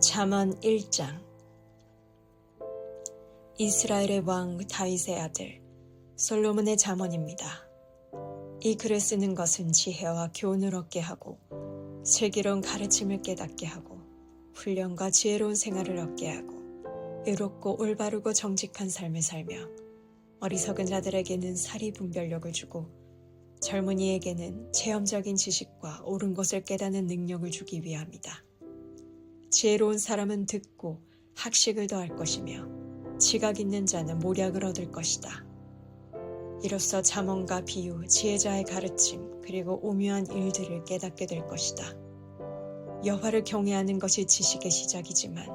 잠언 1장 이스라엘의 왕 다윗의 아들 솔로몬의 잠언입니다. 이 글을 쓰는 것은 지혜와 교훈을 얻게 하고 슬기로운 가르침을 깨닫게 하고 훈련과 지혜로운 생활을 얻게 하고 의롭고 올바르고 정직한 삶을 살며 어리석은 자들에게는 사리 분별력을 주고 젊은이에게는 체험적인 지식과 옳은 것을 깨닫는 능력을 주기 위함이다. 지혜로운 사람은 듣고 학식을 더할 것이며 지각 있는 자는 모략을 얻을 것이다. 이로써 잠언과 비유, 지혜자의 가르침, 그리고 오묘한 일들을 깨닫게 될 것이다. 여호와를 경외하는 것이 지식의 시작이지만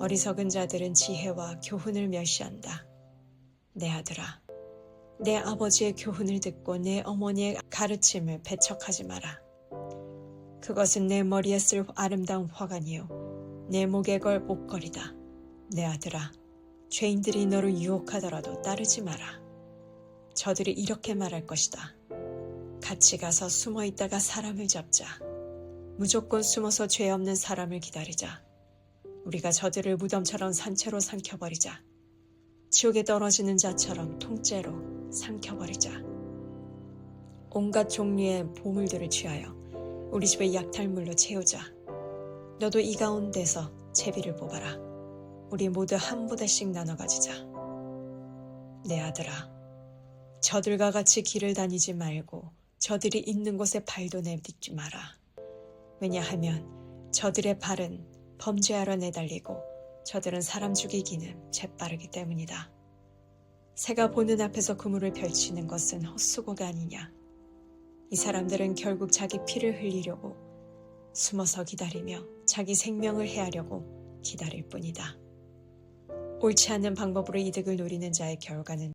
어리석은 자들은 지혜와 교훈을 멸시한다. 내 아들아, 내 아버지의 교훈을 듣고 내 어머니의 가르침을 배척하지 마라. 그것은 내 머리에 쓸 아름다운 화관이요. 내 목에 걸 목걸이다. 내 아들아, 죄인들이 너를 유혹하더라도 따르지 마라. 저들이 이렇게 말할 것이다. 같이 가서 숨어 있다가 사람을 잡자. 무조건 숨어서 죄 없는 사람을 기다리자. 우리가 저들을 무덤처럼 산채로 삼켜버리자. 지옥에 떨어지는 자처럼 통째로 삼켜버리자. 온갖 종류의 보물들을 취하여 우리 집의 약탈물로 채우자. 너도 이 가운데서 제비를 뽑아라. 우리 모두 한 부대씩 나눠 가지자. 내 아들아, 저들과 같이 길을 다니지 말고 저들이 있는 곳에 발도 내딛지 마라. 왜냐하면 저들의 발은 범죄하러 내달리고 저들은 사람 죽이기는 재빠르기 때문이다. 새가 보는 앞에서 그물을 펼치는 것은 헛수고가 아니냐. 이 사람들은 결국 자기 피를 흘리려고 숨어서 기다리며 자기 생명을 해하려고 기다릴 뿐이다. 옳지 않은 방법으로 이득을 노리는 자의 결과는